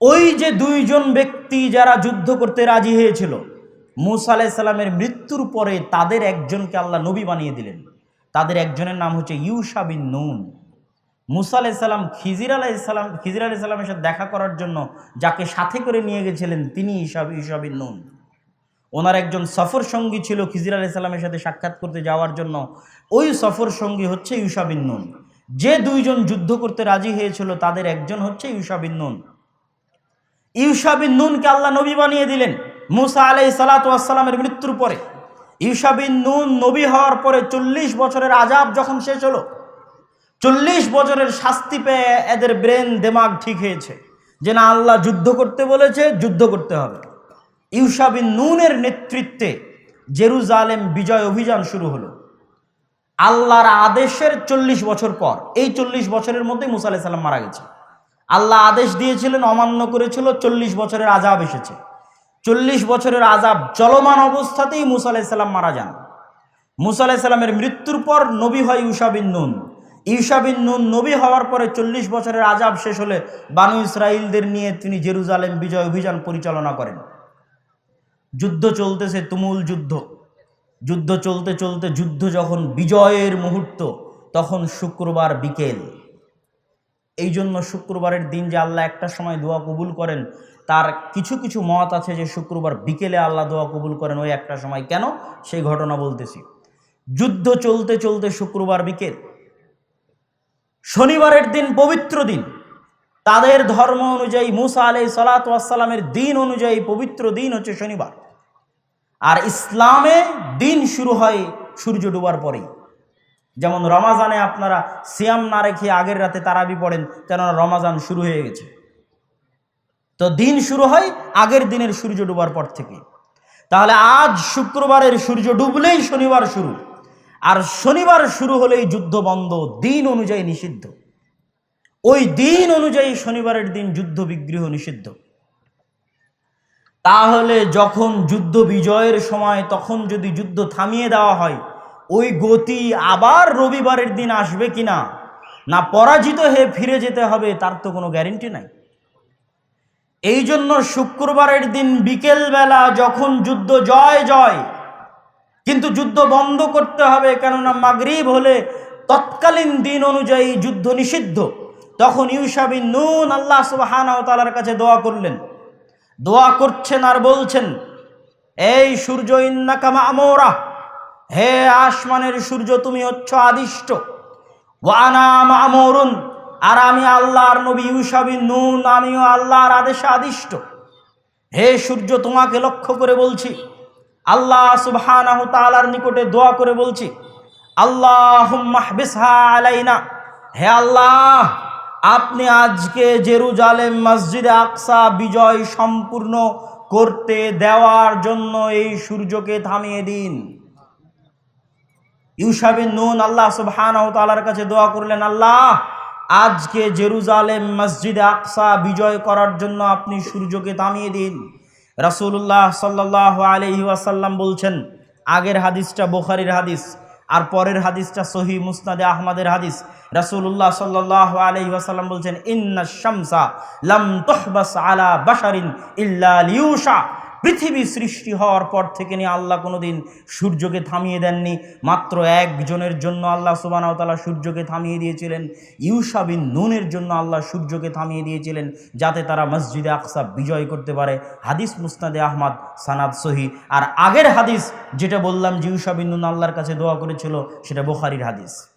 ওই যে দুইজন ব্যক্তি যারা যুদ্ধ করতে রাজি হয়েছিল, মুসা আলাইসাল্লামের মৃত্যুর পরে তাদের একজনকে আল্লাহ নবী বানিয়ে দিলেন। তাদের একজনের নাম হচ্ছে ইউসা বিন নুন। মুসা আলাইসাল্লাম খিজির আলাইসাল্লাম খিজির আলাইসাল্লামের সাথে দেখা করার জন্য যাকে সাথে করে নিয়ে গেছিলেন তিনি ইসাব ইউসা বিন নুন। ওনার একজন সফর সঙ্গী ছিল খিজির আলাইসাল্লামের সাথে সাক্ষাৎ করতে যাওয়ার জন্য। ওই সফর সঙ্গী হচ্ছে ইউসা বিন নুন। যে দুইজন যুদ্ধ করতে রাজি হয়েছিল, তাদের একজন হচ্ছে ইউসা বিন নুন। ইউসা বিন নুনকে আল্লাহ নবী বানিয়ে দিলেন। মুসা আলাই সালাতামের মৃত্যুর পরে। ইউসা বিন নুন নবী হওয়ার পরে চল্লিশ বছরের আজাব যখন শেষ হলো, চল্লিশ বছরের শাস্তি পেয়ে এদের ব্রেন দেমাগ ঠিক হয়েছে যে না, আল্লাহ যুদ্ধ করতে বলেছে, যুদ্ধ করতে হবে। ইউসা বিন নুনের নেতৃত্বে জেরুজালেম বিজয় অভিযান শুরু হলো। আল্লাহর আদেশের চল্লিশ বছর পর, এই চল্লিশ বছরের মধ্যে মুসা আলাহি সাল্লাম মারা গেছে আল্লাহ আদেশ দিয়েছিলেন, অমান্য করেছিল, চল্লিশ বছরের আজাব এসেছে। চল্লিশ বছরের আজাব চলমান অবস্থাতেই মুসা আলাইসাল্লাম মারা যান। মুসা আলাইসাল্লামের মৃত্যুর পর নবী হয় ইউসা বিন নুন। ইউসা বিন নুন নবী হওয়ার পরে চল্লিশ বছরের আজাব শেষ হলে বানু ইসরাইলদের নিয়ে তিনি জেরুজালেম বিজয় অভিযান পরিচালনা করেন। যুদ্ধ চলতেছে, তুমুল যুদ্ধ। যুদ্ধ চলতে চলতে, যুদ্ধ যখন বিজয়ের মুহূর্ত, তখন শুক্রবার বিকেল। এই জন্য শুক্রবারের দিন যে আল্লাহ একটা সময় দোয়া কবুল করেন, তার কিছু কিছু মত আছে যে শুক্রবার বিকেলে আল্লাহ দোয়া কবুল করেন ওই একটা সময়। কেন? সেই ঘটনা বলতেছি। যুদ্ধ চলতে চলতে শুক্রবার বিকেল, শনিবারের দিন পবিত্র দিন। তাদের ধর্ম অনুযায়ী মুসা আলাই সালাতামের দিন অনুযায়ী পবিত্র দিন হচ্ছে শনিবার। আর ইসলামে দিন শুরু হয় সূর্য ডুবার পরেই। যেমন রমাজানে আপনারা সিয়াম না রেখে আগের রাতে তারাবি পড়েন, কেননা রমাজান শুরু হয়ে গেছে। তো দিন শুরু হয় আগের দিনের সূর্য ডুবার পর থেকে। তাহলে আজ শুক্রবারের সূর্য ডুবলেই শনিবার শুরু। আর শনিবার শুরু হলেই যুদ্ধ বন্ধ, দিন অনুযায়ী নিষিদ্ধ। ওই দিন অনুযায়ী শনিবারের দিন যুদ্ধ বিগ্রহ নিষিদ্ধ। তাহলে যখন যুদ্ধ বিজয়ের সময়, তখন যদি যুদ্ধ থামিয়ে দেওয়া হয় ওই গতি আবার রবিবারের দিন আসবে কিনা? না না পরাজিত হয়ে ফিরে যেতে হবে, তার তো কোনো গ্যারেন্টি নাই। এই জন্য শুক্রবারের দিন বিকেলবেলা যখন যুদ্ধ জয় জয়, কিন্তু যুদ্ধ বন্ধ করতে হবে, কেননা মাগরিব হলে তৎকালীন দিন অনুযায়ী যুদ্ধ নিষিদ্ধ। তখন ইউসাবিন নুন আল্লাহ সুবাহানা তালার কাছে দোয়া করলেন। দোয়া করছেন আর বলছেন, এই সূর্য ইন্নাকামা আমোরা হে আসমানের সূর্য, তুমি হচ্ছ আদিষ্ট। ওয়ানা আর আমি আল্লাহর নবী ইউসাবিন নুন, আমিও আল্লাহর আদেশে আদিষ্ট। হে সূর্য, তোমাকে লক্ষ্য করে বলছি, আল্লাহ সুবহানাহু তাআলার নিকটে দোয়া করে বলছি আল্লাহ মাহবিসহা আলাইনা। হে আল্লাহ, আপনি আজকে জেরুজালেম মসজিদে আকসা বিজয় সম্পূর্ণ করতে দেওয়ার জন্য এই সূর্যকে থামিয়ে দিন। ইউসাবিন নুন, আল্লাহ সুবহানাহু তাআলার কাছে দোয়া করলেন, আল্লাহ, আজকে জেরুজালেম মসজিদে আকসা বিজয় করার জন্য আপনি সূর্যকে থামিয়ে দিন। রাসূলুল্লাহ সাল্লাহ আলহি ওয়াসাল্লাম বলছেন, আগের হাদিসটা বোখারির হাদিস, আর পরের হাদিসটা সহি মুসনাদে আহমদের হাদিস। রাসূলুল্লাহ সাল্লাহ আলহি ওয়াসাল্লাম বলছেন ইন্না শামসা লাম তহবাস আলা বাশারিন ইল্লা লিউশা। পৃথিবী সৃষ্টি হওয়ার পর থেকে নিয়ে আল্লাহ কোনোদিন সূর্যকে থামিয়ে দেননি। মাত্র একজনের জন্য আল্লাহ সুবানাওতালা সূর্যকে থামিয়ে দিয়েছিলেন। ইউসাবিন নুনের জন্য আল্লাহ সূর্যকে থামিয়ে দিয়েছিলেন যাতে তারা মসজিদে আকসা বিজয় করতে পারে। হাদিস মুস্তাদে আহমদ, সানাদ সহি। আর আগের হাদিস যেটা বললাম যে ইউসাবিন নুন আল্লাহর কাছে দোয়া করেছিল, সেটা বোখারির হাদিস।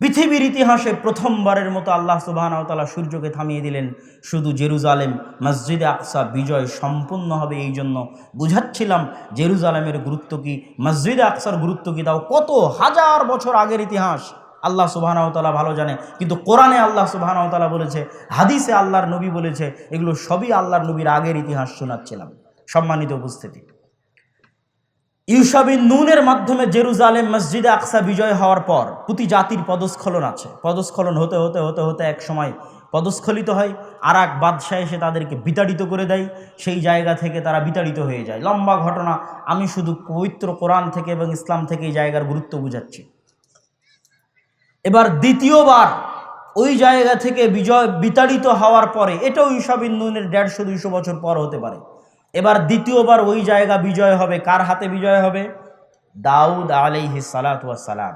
পৃথিবীর ইতিহাসে প্রথমবারের মতো আল্লাহ সুবাহতালা সূর্যকে থামিয়ে দিলেন। শুধু জেরুজালেম, মসজিদে আকসা বিজয় সম্পূর্ণ হবে এই জন্য। বুঝাচ্ছিলাম, জেরুজালেমের গুরুত্ব কি, মসজিদে আকসার গুরুত্ব কি, তাও কত হাজার বছর আগের ইতিহাস। আল্লাহ সুবাহানাওতালা ভালো জানে, কিন্তু কোরআনে আল্লাহ সুবাহানাওতালা বলেছে, হাদিসে আল্লাহর নবী বলেছে, এগুলো সবই আল্লাহর নবীর আগের ইতিহাস শোনাচ্ছিলাম। সম্মানিত উপস্থিতি। ইউসাবিন নুনের মাধ্যমে জেরুজালেম মসজিদে আকসা বিজয় হওয়ার পর প্রতি জাতির পদস্খলন আছে। পদস্খলন হতে হতে হতে হতে এক সময় পদস্খলিত হয়। আর এক বাদশাহ এসে তাদেরকে বিতাড়িত করে দেয়। সেই জায়গা থেকে তারা বিতাড়িত হয়ে যায়। লম্বা ঘটনা। আমি শুধু পবিত্র কোরআন থেকে এবং ইসলাম থেকে এই জায়গার গুরুত্ব বুঝাচ্ছি। এবার দ্বিতীয়বার ওই জায়গা থেকে বিজয়, বিতাড়িত হওয়ার পরে এটাও ইসাবিন নুনের দেড়শো, দুইশো বছর পর হতে পারে। এবার দ্বিতীয়বার ওই জায়গা বিজয় হবে, কার হাতে বিজয় হবে? দাউদ আলাইহি সালাম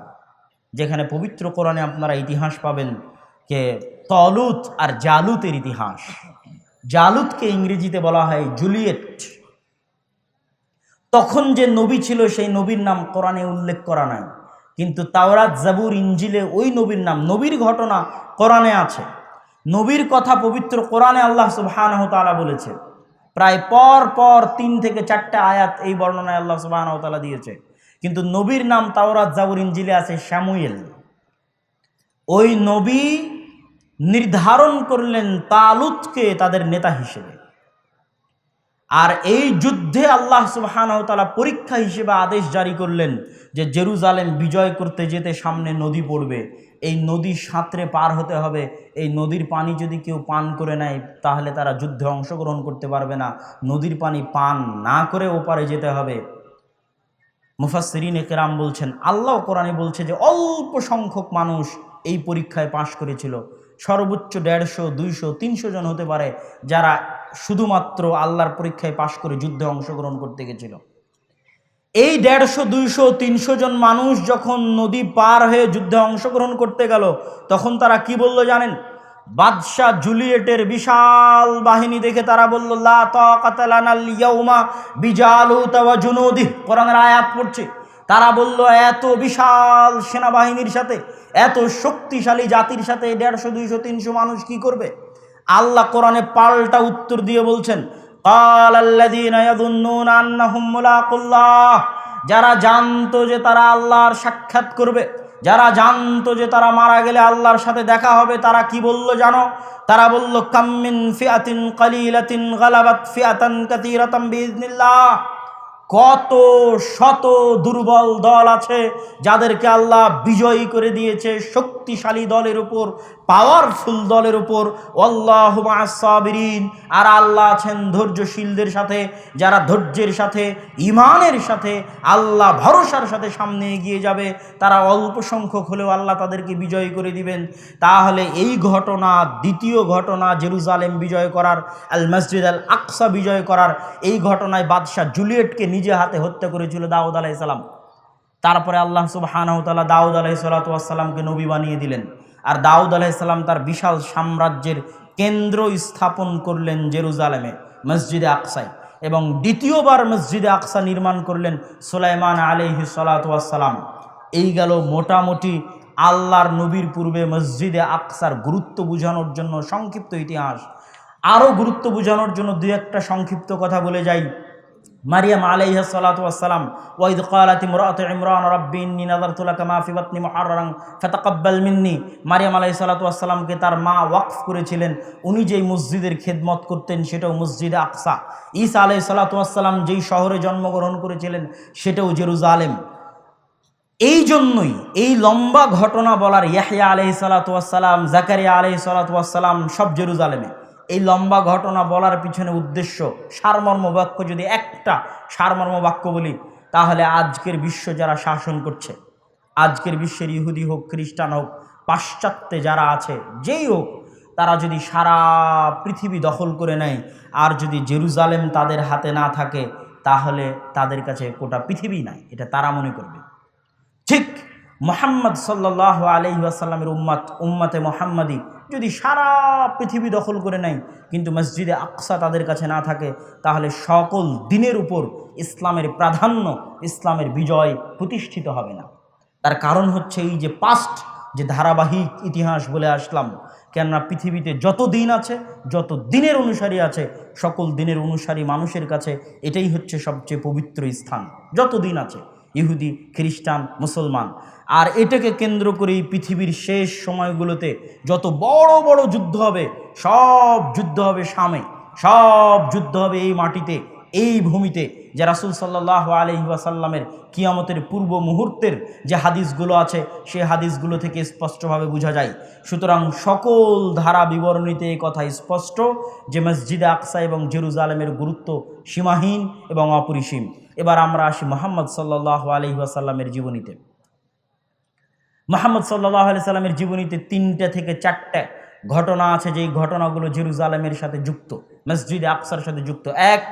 যেখানে পবিত্র কোরআনে আপনারা ইতিহাস পাবেন কে তলুত আর জালুতের ইতিহাস। জালুতকে ইংরেজিতে বলা হয় জুলিয়েট। তখন যে নবী ছিল, সেই নবীর নাম কোরআনে উল্লেখ করা নাই। কিন্তু তাওরাত জাবুর ইঞ্জিলে ওই নবীর নাম, নবীর ঘটনা কোরআনে আছে। নবীর কথা পবিত্র কোরআনে আল্লাহ সুবহানাহু তাআলা বলেছে প্রায় পর পর তিন থেকে চারটে আয়াত এই বর্ণনায় আল্লাহ সুবহানাহু তাআলা দিয়েছে। কিন্তু নবীর নাম তাওরাত জাবুর ইঞ্জিলে আছে শ্যামুয়েল। ওই নবী নির্ধারণ করলেন তালুতকে তাদের নেতা হিসেবে। আর এই যুদ্ধে আল্লাহ সুবহানাহু তাআলা পরীক্ষা হিসেবে আদেশ জারি করলেন যে জেরুজালেম বিজয় করতে যেতে সামনে নদী পড়বে। এই নদী সাঁতরে পার হতে হবে। এই নদীর পানি যদি কেউ পান করে নেয়, তাহলে তারা যুদ্ধে অংশগ্রহণ করতে পারবে না। নদীর পানি পান না করে ওপারে যেতে হবে। মুফাসরিন একরাম বলছেন, আল্লাহ কোরআনে বলছে যে অল্প সংখ্যক মানুষ এই পরীক্ষায় পাশ করেছিল। সর্বোচ্চ দেড়শো, দুইশো, তিনশো জন হতে পারে যারা শুধুমাত্র আল্লাহর পরীক্ষায় পাশ করে যুদ্ধে অংশগ্রহণ করতে গেছিল। এই দেড়শো, দুইশো, তিনশো জন মানুষ যখন নদী পার হয়ে যুদ্ধে অংশগ্রহণ করতে গেল, তখন তারা কি বলল জানেন? বাদশাহ জুলিয়েটের বিশাল বাহিনী দেখে তারা বলল, লা তাকাতালানাল ইয়াউমা বিজালুত ওয়া জুনুদি কোরআনের আয়াত পড়ছে। তারা বলল, এত বিশাল সেনাবাহিনীর সাথে, এত শক্তিশালী জাতির সাথে দেড়শো, দুইশো, তিনশো মানুষ কি করবে? আল্লাহ কোরআনে পাল্টা উত্তর দিয়ে বলছেন قال الذين يظنون أنهم ملاقو الله যারা জানতো যে তারা আল্লাহর সাক্ষাৎ করবে যারা জানতো যে তারা মারা গেলে আল্লাহর সাথে দেখা হবে তারা কি বলল জানো তারা বলল কাম্মিন ফিয়াতিন কালিলাতিন গালাবাত ফিয়াতান কাতিরাতাম বিইজনিল্লাহ কত শত দুর্বল দল আছে যাদেরকে আল্লাহ বিজয়ী করে দিয়েছে শক্তিশালী দলের উপর পাওয়ারফুল দলের উপর সাবিরিন। আর আল্লাহ আছেন ধৈর্যশীলদের সাথে, যারা ধৈর্যের সাথে ইমানের সাথে, আল্লাহ ভরসার সাথে সামনে এগিয়ে যাবে। তারা অল্প সংখ্যক হলেও আল্লাহ তাদেরকে বিজয়ী করে দিবেন। তাহলে এই ঘটনা, দ্বিতীয় ঘটনা জেরুজালেম বিজয় করার, আল মসজিদ আল আকসা বিজয় করার, এই ঘটনায় বাদশাহ জুলিয়েটকে নিজে হাতে হত্যা করেছিল দাউদ আলাইসালাম তারপরে আল্লাহ সুবাহানহতালা দাউদ আলাহি সাল্লাতামকে নবী বানিয়ে দিলেন। আর দাউদ আলাইসাল্লাম তার বিশাল সাম্রাজ্যের কেন্দ্র স্থাপন করলেন জেরুজালেমে, মসজিদে আকসায়। এবং দ্বিতীয়বার মসজিদে আকসা নির্মাণ করলেন সুলাইমান আলিহি সালাতাম এই গেল মোটামুটি আল্লাহর নবীর পূর্বে মসজিদে আকসার গুরুত্ব বোঝানোর জন্য সংক্ষিপ্ত ইতিহাস। আরও গুরুত্ব বোঝানোর জন্য দু একটা সংক্ষিপ্ত কথা বলে যাই। মারিয়াম আলাইহা সালাতাম ওয়াইদ কালাতি মুরাত ইমরান রব্বি ইন্নি নাযারতু লাকা মা ফি বাতনি মুহাররান ফাতাকাব্বাল মিন্নি। মারিয়াম আলাইহিস সালাতু ওয়াসসালামকে তার মা ওয়াকফ করেছিলেন। উনি যেই মসজিদের খেদমত করতেন সেটাও মসজিদে আকসা। ঈসা আলাইহিস সালাতু ওয়াসসালাম যেই শহরে জন্মগ্রহণ করেছিলেন সেটাও জেরুজালেম। এই জন্যই এই লম্বা ঘটনা বলার ইয়াহিয়া আলহি সালাতাম জাকারিয়া আলহি সালাতাম সব জেরুজালেমে। এই লম্বা ঘটনা বলার পিছনে উদ্দেশ্য, সারমর্ম বাক্য যদি একটা সারমর্ম বাক্য বলি, তাহলে আজকের বিশ্ব যারা শাসন করছে, আজকের বিশ্বের ইহুদি হোক, খ্রিস্টান হোক, পাশ্চাত্যে যারা আছে, যেই হোক, তারা যদি সারা পৃথিবী দখল করে নেয়, আর যদি জেরুজালেম তাদের হাতে না থাকে, তাহলে তাদের কাছে গোটা পৃথিবী নাই। এটা তারা মনে করবে। ঠিক মোহাম্মদ সাল্লাহ আলহিহাসাল্লামের উম্মাত, উম্মাতে মোহাম্মদী যদি সারা পৃথিবী দখল করে নেয়, কিন্তু মসজিদে আকসা তাদের কাছে না থাকে, তাহলে সকল দিনের উপর ইসলামের প্রাধান্য, ইসলামের বিজয় প্রতিষ্ঠিত হবে না। তার কারণ হচ্ছে এই যে পাস্ট যে ধারাবাহিক ইতিহাস বলে আসলাম, কেননা পৃথিবীতে যত দিন আছে, যত দিনের অনুসারী আছে, সকল দিনের অনুসারী মানুষের কাছে এটাই হচ্ছে সবচেয়ে পবিত্র স্থান। যত দিন আছে ইহুদি, খ্রিস্টান, মুসলমান। আর এটাকে কেন্দ্র করেই পৃথিবীর শেষ সময়গুলোতে যত বড় বড় যুদ্ধ হবে, সব যুদ্ধ হবে সামে। সব যুদ্ধ হবে এই মাটিতে, এই ভূমিতে। যে রাসুল সাল্লাহ আলহি ওয়াসাল্লামের কিয়ামতের পূর্ব মুহূর্তের যে হাদিসগুলো আছে সে হাদিসগুলো থেকে স্পষ্টভাবে বোঝা যায়। সুতরাং সকল ধারা বিবরণীতে এই কথা স্পষ্ট যে মসজিদে আকসা এবং জেরুজালেমের গুরুত্ব সীমাহীন এবং অপরিসীম। এবার আমরা আসি মোহাম্মদ সাল্লাহ আলহি ওয়াসাল্লামের জীবনীতে। মোহাম্মদ সাল্লাহ আলি সাল্লামের জীবনীতে তিনটে থেকে চারটে ঘটনা আছে, যেই ঘটনাগুলো জেরুজালেমের সাথে যুক্ত, মসজিদে আকসার সাথে যুক্ত। এক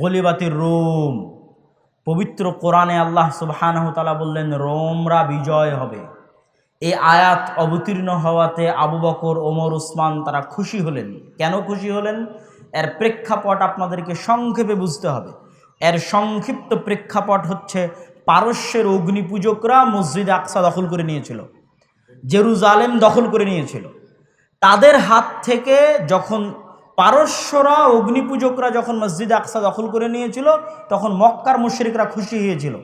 গলিবাতির রোম। পবিত্র কোরআনে আল্লাহ সুবহানাহ তালা বললেন, রোমরা বিজয় হবে। এই আয়াত অবতীর্ণ হওয়াতে আবু বকর, ওমর, উসমান তারা খুশি হলেন। কেন খুশি হলেন? এর প্রেক্ষাপট আপনাদেরকে সংক্ষেপে বুঝতে হবে। এর সংক্ষিপ্ত প্রেক্ষাপট হচ্ছে, পারস্যের অগ্নিপূজকরা মসজিদ আকসা দখল করে নিয়েছিল, জেরুজালেম দখল করে নিয়েছিল। তাদের হাত থেকে যখন পারস্যরা অগ্নিপূজকরা যখন মসজিদ আকসা দখল করে নিয়েছিল, তখন মক্কার মুশরিকরা খুশি হয়েছিল।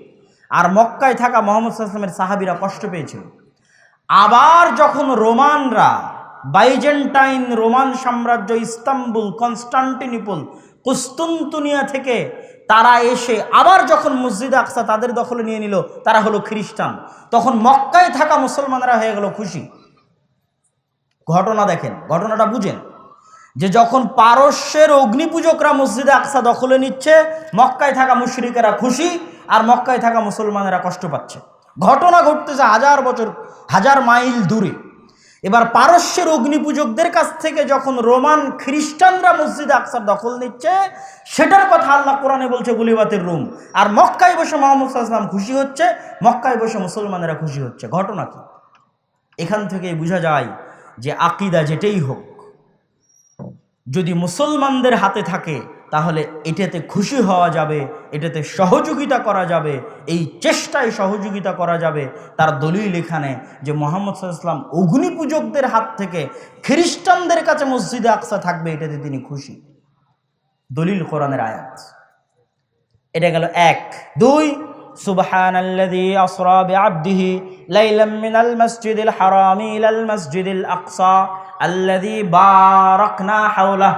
আর মক্কায় থাকা মোহাম্মদ সাল্লামের সাহাবিরা কষ্ট পেয়েছিল। আবার যখন রোমানরা, বাইজেন্টাইন রোমান সাম্রাজ্য ইস্তাম্বুল, কনস্টান্টিনিপল, কুস্তুন্তুনিয়া থেকে তারা এসে আবার যখন মসজিদ আকসা তাদের দখলে নিয়ে নিল, তারা হলো খ্রিস্টান। তখন মক্কায় থাকা মুসলমানরা হয়ে গেল খুশি। ঘটনা দেখেন, ঘটনাটা বুঝেন। যে যখন পারস্যের অগ্নিপূজকরা মসজিদে আকসা দখলে নিচ্ছে, মক্কায় থাকা মুশরিকেরা খুশি আর মক্কায় থাকা মুসলমানেরা কষ্ট পাচ্ছে। ঘটনা ঘটতেছে হাজার বছর, হাজার মাইল দূরে। এবার পারস্যের অগ্নিপূজকদের কাছ থেকে যখন রোমান খ্রিস্টানরা মসজিদে আকসার দখল নিচ্ছে, সেটার কথা আল্লাহ কোরআনে বলছে, গুলিবাতের রুম। আর মক্কায় বসে মোহাম্মদ সাল্লাম খুশি হচ্ছে, মক্কায় বসে মুসলমানেরা খুশি হচ্ছে। ঘটনা কি? এখান থেকে বোঝা যায় যে আকিদা যেটাই হোক যদি মুসলমানদের হাতে থাকে, তাহলে এটাতে খুশি হওয়া যাবে, এটাতে সহযোগিতা করা যাবে, এই চেষ্টায় সহযোগিতা করা যাবে। তার দলিল এখানে যে মোহাম্মদ সাল্লাম অগ্নি পূজকদের হাত থেকে খ্রিস্টানদের কাছে মসজিদে আকসা থাকবে, এটাতে তিনি খুশি। দলিল কোরআনের আয়াত। এটা গেল এক। দুই সুবহান আল্লাযী আসরা বিআবদিহি লাইলাম মিনাল মাসজিদিল হারামি ইলাল মাসজিদিল বারাকনা হাওলাহ।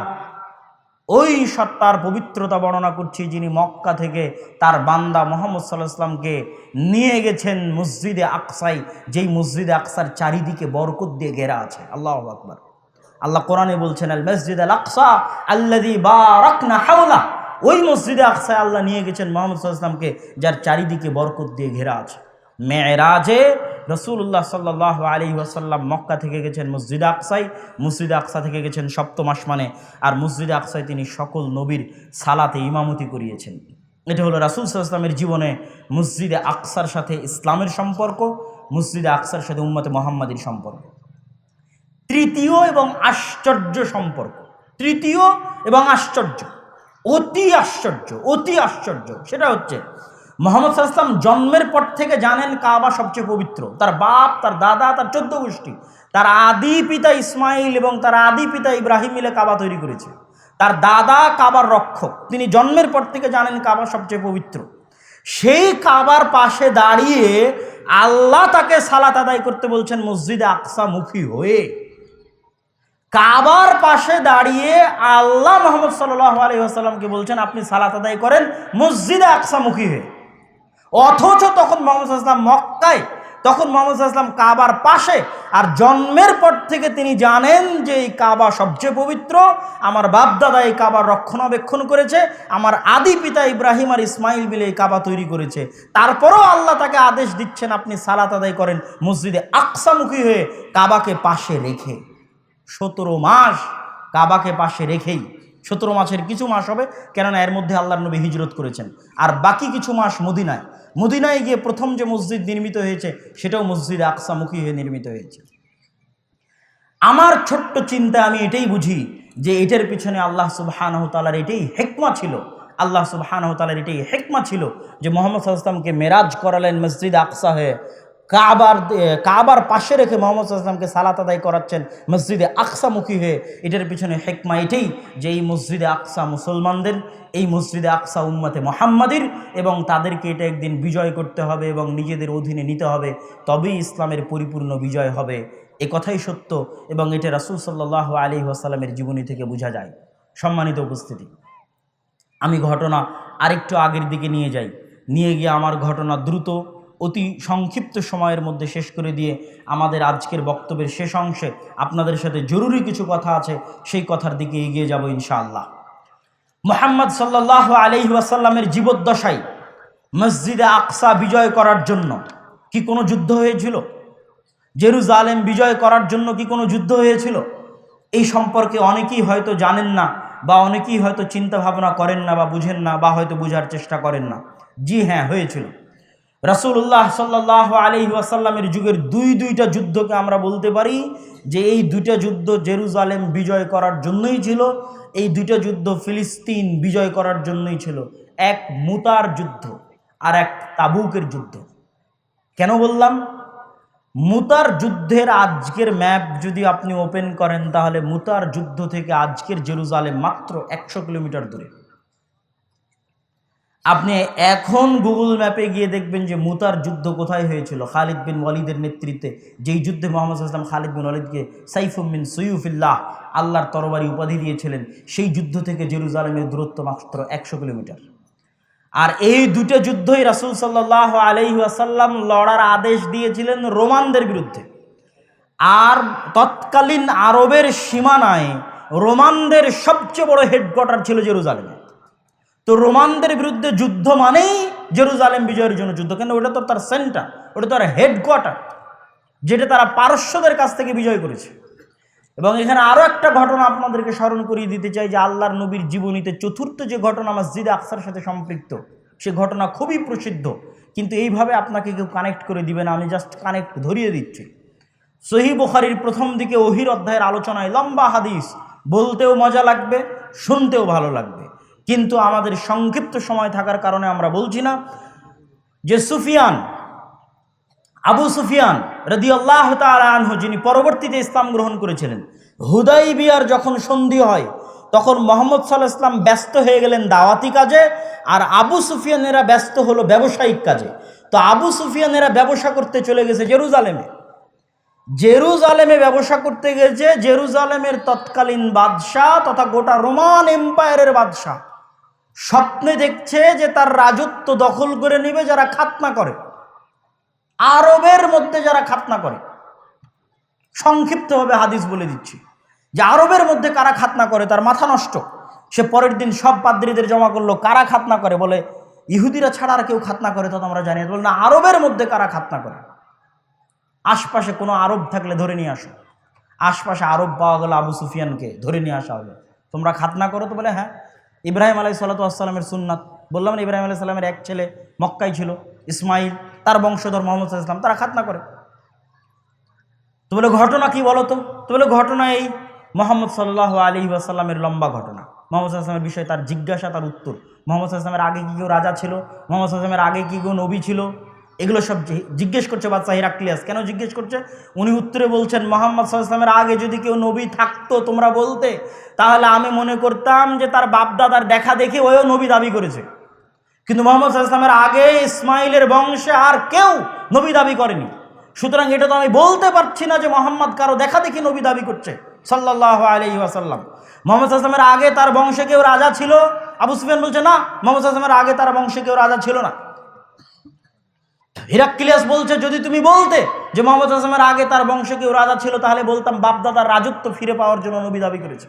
ওই সত্তার পবিত্রতা বর্ণনা করছি যিনি মক্কা থেকে তার বান্দা মোহাম্মদ সাল্লাহ নিয়ে গেছেন মসজিদে আকসাই যেই মসজিদে আকসার চারিদিকে বরকত দিয়ে ঘেরা আছে। আল্লাহ আকবার। আল্লাহ কোরআনে বলছেন, আল মসজিদ আল আকসা আল্লাদি বারাকনা হাওলা ওই মসজিদে আকসায় আল্লাহ নিয়ে গেছেন মোহাম্মদ সাল্লামকে যার চারিদিকে বরকত দিয়ে ঘেরা আছে। মেয়েরাজে রসুল্লাহ সাল্লাহ আলী ওয়াসাল্লাম মক্কা থেকে গেছেন মসজিদে আকসাই। মসজিদে আকসা থেকে গেছেন সপ্তম আসমানে। আর মসজিদে আকসায় তিনি সকল নবীর সালাতে ইমামতি করিয়েছেন। এটা হলো রাসুল সাল্লামের জীবনে মসজিদে আকসার সাথে ইসলামের সম্পর্ক, মসজিদে আকসার সাথে উম্মতে মোহাম্মদীর সম্পর্ক। তৃতীয় এবং আশ্চর্য সম্পর্ক। তৃতীয় এবং আশ্চর্য। অতি আশ্চর্য অতি আশ্চর্য। সেটা হচ্ছে মোহাম্মদ সাল্লাম জন্মের পর থেকে জানেন কাবা সবচেয়ে পবিত্র। তার বাপ, তার দাদা, তার চোদ্দ গোষ্ঠী, তার আদি পিতা ইসমাইল এবং তার আদি পিতা ইব্রাহিম মিলে কাবা তৈরি করেছে। তার দাদা কাবার রক্ষক, তিনি জন্মের পর থেকে জানেন কাবা সবচেয়ে পবিত্র। সেই কাবার পাশে দাঁড়িয়ে আল্লাহ তাকে সালাত আদায় করতে বলছেন, মসজিদে আকসা মুখী হয়ে। কাবার পাশে দাঁড়িয়ে আল্লাহ মোহাম্মদ সাল্লাহ আলী বলছেন, আপনি সালাত আদায় করেন, মসজিদে আকসামুখী হয়ে। অথচ তখন মোহাম্মদ আসলাম মক্কায়, তখন মোহাম্মদ আসলাম কাবার পাশে, আর জন্মের পর থেকে তিনি জানেন যে এই কাবা সবচেয়ে পবিত্র, আমার বাপদাদা এই কাবার রক্ষণাবেক্ষণ করেছে, আমার আদি পিতা ইব্রাহিম আর ইসমাইল বিলে এই কাবা তৈরি করেছে। তারপরও আল্লাহ তাকে আদেশ দিচ্ছেন, আপনি সালাত আদায় করেন মসজিদে আকসামুখী হয়ে কাবাকে পাশে রেখে। সতেরো মাস কাবাকে পাশে রেখেই, সতেরো মাসের কিছু মাস হবে, কেননা এর মধ্যে আল্লাহ নবী হিজরত করেছেন। আর বাকি কিছু মাস মদিনায়। মদিনায় গিয়ে প্রথম যে মসজিদ নির্মিত হয়েছে, সেটাও মসজিদ আকসামুখী হয়ে নির্মিত হয়েছে। আমার ছোট্ট চিন্তা আমি এটাই বুঝি যে এটার পিছনে আল্লাহ সুবাহানহ তালার এটাই হেকমা ছিল। আল্লাহ সুবাহানহ তালার এটাই হেকমা ছিল যে মোহাম্মদ সাল্লামকে মেরাজ করালেন মসজিদ আকসা হয়ে। কাবার কাবার পাশে রেখে মোহাম্মদ আসলামকে সালাত আদায় করাচ্ছেন মসজিদে আকসামুখী হয়ে। এটার পিছনে হেকমা এটাই যে এই মসজিদে আকসা মুসলমানদের, এই মসজিদে আকসা উম্মতে মোহাম্মদের এবং তাদেরকে এটা একদিন বিজয় করতে হবে এবং নিজেদের অধীনে নিতে হবে, তবেই ইসলামের পরিপূর্ণ বিজয় হবে। এ কথাই সত্য এবং এটা রাসুল সাল্লাহ আলী আসাল্লামের জীবনী থেকে বোঝা যায়। সম্মানিত উপস্থিতি, আমি ঘটনা আরেকটু আগের দিকে নিয়ে যাই। নিয়ে গিয়ে আমার ঘটনা দ্রুত অতি সংক্ষিপ্ত সময়ের মধ্যে শেষ করে দিয়ে আমাদের আজকের বক্তব্যের শেষ অংশে আপনাদের সাথে জরুরি কিছু কথা আছে, সেই কথার দিকে এগিয়ে যাব ইনশাআল্লাহ। মোহাম্মদ সাল্লাহ আলহি ওয়াসাল্লামের জীবদ্দশায় মসজিদে আকসা বিজয় করার জন্য কি কোনো যুদ্ধ হয়েছিল? জেরুজালেম বিজয় করার জন্য কি কোনো যুদ্ধ হয়েছিল? এই সম্পর্কে অনেকেই হয়তো জানেন না বা অনেকেই হয়তো চিন্তা ভাবনা করেন না বা বুঝেন না বা হয়তো বোঝার চেষ্টা করেন না। জি হ্যাঁ হয়েছিল। রাসূলুল্লাহ সাল্লাহ আলী ওয়াসাল্লামের যুগের দুই দুইটা যুদ্ধকে আমরা বলতে পারি যে এই দুইটা যুদ্ধ জেরুজালেম বিজয় করার জন্যই ছিল, এই দুইটা যুদ্ধ ফিলিস্তিন বিজয় করার জন্যই ছিল। এক মুতার যুদ্ধ আর এক তাবুকের যুদ্ধ। কেন বললাম? মুতার যুদ্ধের আজকের ম্যাপ যদি আপনি ওপেন করেন তাহলে মুতার যুদ্ধ থেকে আজকের জেরুজালেম মাত্র একশো কিলোমিটার দূরে। আপনি এখন গুগল ম্যাপে গিয়ে দেখবেন যে মুতার যুদ্ধ কোথায় হয়েছিল? খালিদ বিন ওয়ালিদের নেতৃত্বে। যেই যুদ্ধে মোহাম্মদ আসলাম খালিদ বিন ওয়ালিদকে সাইফুমিন সৈয়ুফিল্লাহ, আল্লাহর তরবারি উপাধি দিয়েছিলেন, সেই যুদ্ধ থেকে জেরুজালেমের দূরত্ব মাত্র একশো কিলোমিটার। আর এই দুটো যুদ্ধই রাসুল সাল্লাহ আলহি আসাল্লাম লড়ার আদেশ দিয়েছিলেন রোমানদের বিরুদ্ধে। আর তৎকালীন আরবের সীমানায় রোমানদের সবচেয়ে বড় হেডকোয়ার্টার ছিল জেরুজালেমে। তো রোমানদের বিরুদ্ধে যুদ্ধ মানেই জেরুজালেম বিজয়ের জন্য যুদ্ধ। কেন? ওটা তো তার সেন্টার ওটা তো তার হেডকোয়ার্টার যেটা তারা পারস্যদের কাছ থেকে বিজয় করেছে। এবং এখানে আরও একটা ঘটনা আপনাদেরকে স্মরণ করিয়ে দিতে চাই যে আল্লাহর নবীর জীবনীতে চতুর্থ যে ঘটনা মসজিদে আকসার সাথে সম্পৃক্ত, সে ঘটনা খুবই প্রসিদ্ধ। কিন্তু এইভাবে আপনাকে কেউ কানেক্ট করে দিবে না, আমি জাস্ট কানেক্ট ধরিয়ে দিচ্ছি। সহি বুখারির প্রথম দিকে ওহির অধ্যায়ের আলোচনায় লম্বা হাদিস, বলতেও মজা লাগবে, শুনতেও ভালো লাগবে। কিন্তু আমাদের সংক্ষিপ্ত সময় থাকার কারণে আমরা বলছি না যে সুফিয়ান, আবু সুফিয়ান রদি আল্লাহ আনহু, যিনি পরবর্তীতে ইসলাম গ্রহণ করেছিলেন হুদাই বিয়ার যখন সন্ধি হয়, তখন মোহাম্মদ সাল্লাহ ইসলাম ব্যস্ত হয়ে গেলেন দাওয়াতি কাজে, আর আবু সুফিয়ানেরা ব্যস্ত হলো ব্যবসায়িক কাজে। তো আবু সুফিয়ানেরা ব্যবসা করতে চলে গেছে জেরুজালেমে। জেরুজালেমে ব্যবসা করতে গেছে, জেরুজালেমের তৎকালীন বাদশাহ তথা গোটা রোমান এম্পায়ারের বাদশাহ। স্বপ্নে দেখছে যে তার রাজত্ব দখল করে নেবে যারা খাতনা করে। আরবের মধ্যে যারা খাতনা করে। সংক্ষিপ্তভাবে হাদিস বলে দিচ্ছি যে আরবের মধ্যে কারা খাতনা করে? তার মাথা নষ্ট। সে পরের দিন সব পাদ্রীদের জমা করল, কারা খাতনা করে? বলে, ইহুদিরা ছাড়া আর কেউ খাতনা করে তো আমরা জানি। বলে, না, আরবের মধ্যে কারা খাতনা করে? আশপাশে কোনো আরব থাকলে ধরে নিয়ে আসো। আশপাশে আরব পাওয়া গেল আবু সুফিয়ানকে, ধরে নিয়ে আসা হলো তোমরা খাতনা করো তো বলে হ্যাঁ। ইব্রাহিম আলাই সাল্লাতামের সুন্নাত। বললাম না, ইব্রাহিম আলাই সাল্লামের এক ছেলে মক্কাই ছিল, ইসমাইল, তার বংশধর মোহাম্মদ ইসলাম তারা খাতনা করে। তো বলে, ঘটনা কি বলো তো? তো বলে, ঘটনা এই মোহাম্মদ সাল্লাহ আলী আসাল্লামের লম্বা ঘটনা। মোহাম্মদ আসলামের বিষয়ে তার জিজ্ঞাসা, তার উত্তর। মোহাম্মদ আসলামের আগে কি কেউ রাজা ছিল? মোহাম্মদ আসলামের আগে কি কেউ নবী ছিল? এগুলো সব জিজ্ঞেস করছে বাদশাহ হিরাক্লিয়াস। কেন জিজ্ঞেস করছে? উনি উত্তরে বলছেন, মোহাম্মদ সাল্লামের আগে যদি কেউ নবী থাকতো তোমরা বলতে, তাহলে আমি মনে করতাম যে তার বাপদাদার দেখা দেখে ওও নবী দাবি করেছে। কিন্তু মোহাম্মদ সাল্লামের আগে ইসমাইলের বংশে আর কেউ নবী দাবি করেনি। সুতরাং এটা তো আমি বলতে পারছি না যে মোহাম্মদ কারও দেখা দেখি নবী দাবি করছে সাল্লাহ আলহি আসাল্লাম মোহাম্মদ আসলামের আগে তার বংশে কেউ রাজা ছিল? আবু সুফিয়ান বলছে, না, মোহাম্মদ আসলামের আগে তার বংশে কেউ রাজা ছিল না। হিরাক্কিলিয়াস বলছে, যদি তুমি বলতে যে মোহাম্মদ আসলামের আগে তার বংশে কেউ রাজা ছিল, তাহলে বলতাম বাপদাদার রাজত্ব ফিরে পাওয়ার জন্য নবী দাবি করেছে।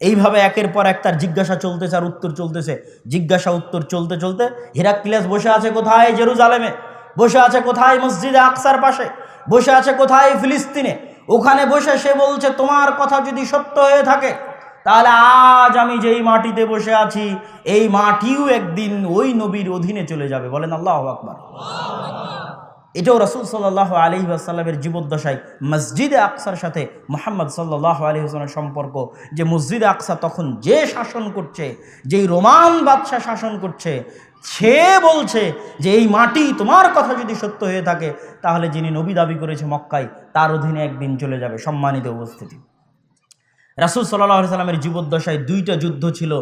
এইভাবে একের পর এক তার জিজ্ঞাসা চলতেছে আর উত্তর চলতেছে। জিজ্ঞাসা, উত্তর চলতে চলতে হিরাক্কিলিয়াস বসে আছে কোথায় জেরুজালেমে? বসে আছে কোথায় মসজিদে আকসার পাশে? বসে আছে কোথায় ফিলিস্তিনে? ওখানে বসে সে বলছে, তোমার কথা যদি সত্য হয়ে থাকে তাহলে আজ আমি যেই মাটিতে বসে আছি, এই মাটিও একদিন ওই নবীর অধীনে চলে যাবে। বলেন আল্লাহ আকবার। এটাও রসুল সাল্লাহ আলী আসাল্লামের জীবদ্দশায় মসজিদে আকসার সাথে মোহাম্মদ সাল্লাহ আলী হাসনের সম্পর্ক, যে মসজিদে আকসা তখন যে শাসন করছে, যেই রোমান বাদশাহ শাসন করছে, সে বলছে যে এই মাটি তোমার কথা যদি সত্য হয়ে থাকে, তাহলে যিনি নবী দাবি করেছে মক্কায়, তার অধীনে একদিন চলে যাবে সম্মানিত উপস্থিতি। রাসুল সাল্লাহ সাল্লামের জীবদ্দশায় দুইটা যুদ্ধ ছিল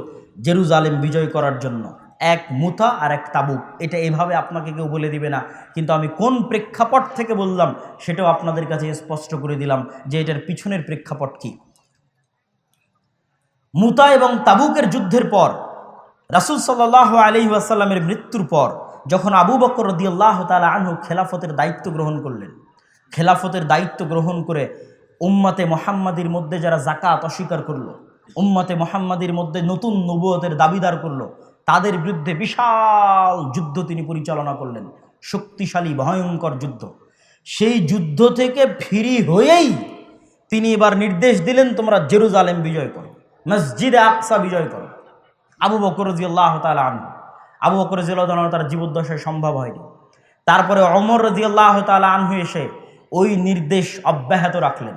জেরুজালেম বিজয় করার জন্য। এক মুথা আর এক তাবুক। এটা এভাবে আপনাকে কেউ বলে দিবে না। কিন্তু আমি কোন প্রেক্ষাপট থেকে বললাম সেটাও আপনাদের কাছে স্পষ্ট করে দিলাম যে এটার পিছনের প্রেক্ষাপট কি। মুতা এবং তাবুকের যুদ্ধের পর, রাসুল সাল্লাহ আলি আসাল্লামের মৃত্যুর পর, যখন আবু বকর রদিয়াল্লাহ তালা আনহু খেলাফতের দায়িত্ব গ্রহণ করলেন, খেলাফতের দায়িত্ব গ্রহণ করে উম্মাতে মোহাম্মাদির মধ্যে যারা জাকাত অস্বীকার করল, উম্মাতে মোহাম্মদীর মধ্যে নতুন নবুয়তের দাবিদার করল, তাদের বিরুদ্ধে বিশাল যুদ্ধ তিনি পরিচালনা করলেন। শক্তিশালী, ভয়ঙ্কর যুদ্ধ। সেই যুদ্ধ থেকে ফিরি হয়েই তিনি এবার নির্দেশ দিলেন, তোমরা জেরুজালেম বিজয় করো, মসজিদে আকসা বিজয় করো। আবু বকর রাজিয়াল্লাহ তালা আনহু। আবু বকর রাজিয়াল্লাহ তার জীবদ্দশায় সম্ভব হয়নি। তারপরে অমর রাজিয়াল্লাহ তালা আনহু এসে ওই নির্দেশ অব্যাহত রাখলেন।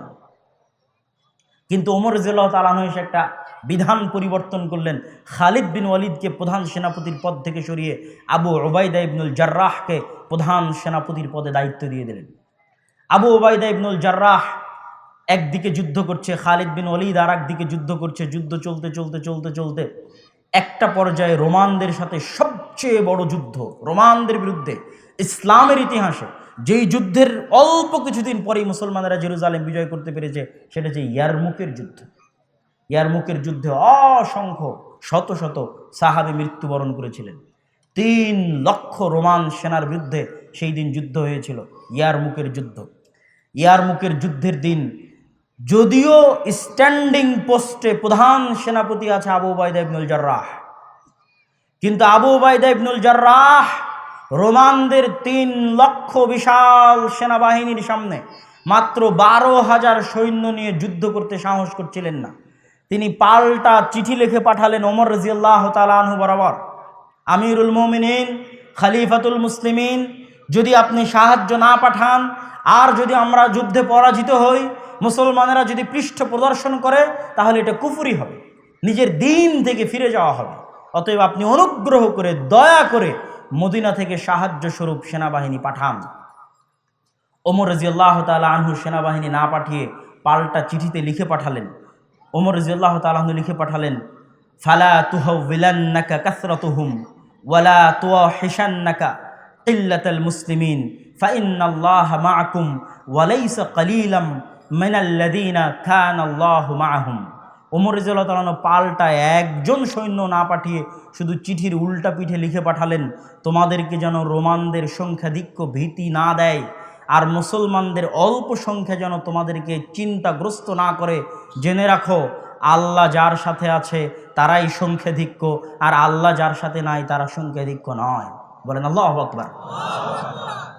কিন্তু ওমর রাজিয়াল্লাহ তালানহ এসে একটা বিধান পরিবর্তন করলেন। খালিদ বিন ওয়ালিদকে প্রধান সেনাপতির পদ থেকে সরিয়ে আবু ওবায়দা ইবনুল জার্রাহকে প্রধান সেনাপতির পদে দায়িত্ব দিয়ে দিলেন। আবু ওবায়দা ইবনুল জার্রাহ একদিকে যুদ্ধ করছে, খালিদ বিন ওয়ালিদ আর একদিকে যুদ্ধ করছে। যুদ্ধ চলতে চলতে চলতে চলতে একটা পর্যায়ে রোমানদের সাথে সবচেয়ে বড় যুদ্ধ, রোমানদের বিরুদ্ধে ইসলামের ইতিহাসে যেই যুদ্ধের অল্প কিছুদিন পরেই মুসলমানেরা জেরুজালেম বিজয় করতে পেরেছে, সেটা যে ইয়ারমুকের যুদ্ধ। ইয়ারমুকের যুদ্ধে অসংখ্য, শত শত সাহাবে মৃত্যুবরণ করেছিলেন। তিন লক্ষ রোমান সেনার বিরুদ্ধে সেই দিন যুদ্ধ হয়েছিল, ইয়ারমুকের যুদ্ধ। ইয়ারমুকের যুদ্ধের দিন যদিও স্ট্যান্ডিং পোস্টে প্রধান সেনাপতি আছে আবু ওবায়দা ইবনুল জার্রাহ। কিন্তু আবু ওবায়দা ইবনুল জার্রাহ রোমানদের তিন লক্ষ বিশাল সেনাবাহিনীর সামনে মাত্র বারো হাজার সৈন্য নিয়ে যুদ্ধ করতে সাহস করছিলেন না। তিনি পাল্টা চিঠি লিখে পাঠালেন ওমর রাজিয়াল্লাহ তালাহু বরাবর, আমিরুল মোমিনিন, খালিফাতুল মুসলিমিন, যদি আপনি সাহায্য না পাঠান, আর যদি আমরা যুদ্ধে পরাজিত হই, মুসলমানেরা যদি পৃষ্ঠ প্রদর্শন করে, তাহলে এটা কুফুরি হবে। নিজের দিন থেকে ফিরে যাওয়া হবে। অতএব আপনি অনুগ্রহ করে, দয়া করে মদিনা থেকে সাহায্য স্বরূপ সেনাবাহিনী পাঠান। ওমর রাজিয়াল্লাহ তালা আনহু সেনাবাহিনী না পাঠিয়ে পাল্টা চিঠিতে লিখে পাঠালেন। ওমর রাজিয়াল্লাহ তালাহনু লিখে পাঠালেন, ফালা তুহ বিলান্নাকা কাসরাতুহুম ওয়ালা তুয়া হিসান্নাকা ইল্লাতাল মুসলিমিন, ফাইন্নাল্লাহ মাআকুম ওয়ালাইসা কালিলাম মিনাল্লাযীনা কানাল্লাহু মাআহুম ওমর রাজিয়াল্লাহ তালাহনু পাল্টা একজন সৈন্য না পাঠিয়ে শুধু চিঠির উল্টা পিঠে লিখে পাঠালেন, তোমাদেরকে যেন রোমানদের সংখ্যাধিক্য ভীতি না দেয় আর মুসলমানদের অল্প সংখ্যা যেন তোমাদেরকে চিন্তাগ্রস্ত না করে। জেনে রাখো, আল্লাহ যার সাথে আছে তারাই সংখ্যাধিক্য আর আল্লাহ যার সাথে নাই তারা সংখ্যাধিক্য নয়। বলেন আল্লাহ আকবার।